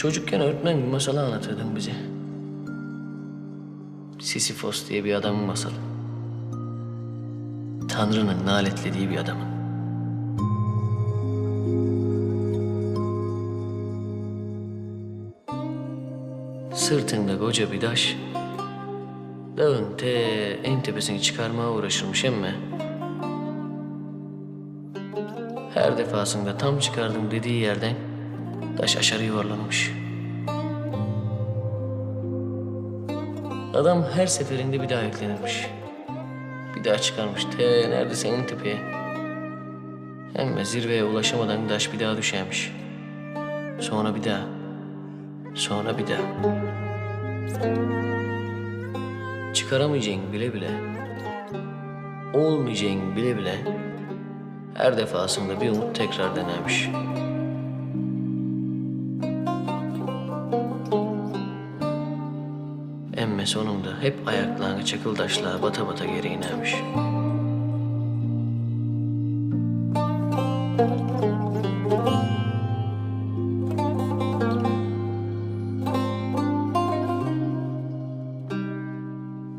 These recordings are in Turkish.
Çocukken öğretmen bir masalı anlatırdın bize. Sisyphos diye bir adamın masalı. Tanrı'nın naletlediği bir adamın. Sırtında koca bir taş. Dağın te en tepesini çıkarmaya uğraşırmış emme. Her defasında tam çıkardım dediği yerden taş aşağı yuvarlanmış. Adam her seferinde bir daha yüklenirmiş. Bir daha çıkarmış te neredeyse en tepeye. Hem zirveye ulaşamadan taş bir daha düşermiş. Sonra bir daha. Sonra bir daha. Çıkaramayacağın bile bile. Olmayacağın bile bile. Her defasında bir umut tekrar denermiş. Emme sonunda hep ayaklarına çakıl taşlığa bata bata geri inermiş.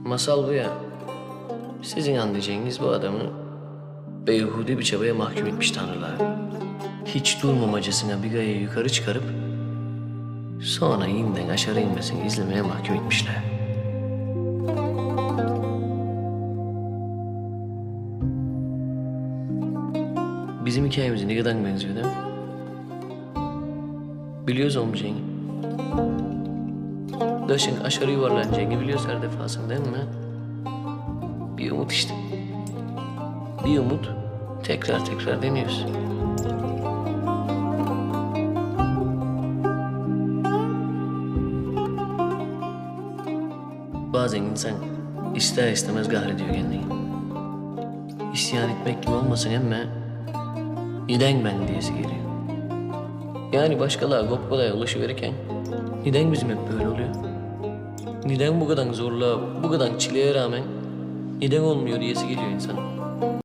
Masal bu ya. Sizin anlayacağınız bu adamı beyhudi bir çabaya mahkum etmiş tanrılar. Hiç durmamacasına bir gayayı yukarı çıkarıp sonra yeniden aşağı inmesini izlemeye mahkum etmişler. Bizim hikayemize ne kadar benziyor değil mi? Biliyoruz olmayacağını. Daşın aşağı yuvarlanacağını biliyoruz her defasında değil mi? Bir umut işte. Bir umut tekrar tekrar deniyoruz. Bazen insan ister istemez kahrediyor kendini. İsyan etmek gibi olmasın ama neden ben diyesi geliyor. Yani başkaları gop kolay ulaşıverirken neden bizim hep böyle oluyor? Neden bu kadar zorluğa, bu kadar çileye rağmen neden olmuyor diyesi geliyor insanın.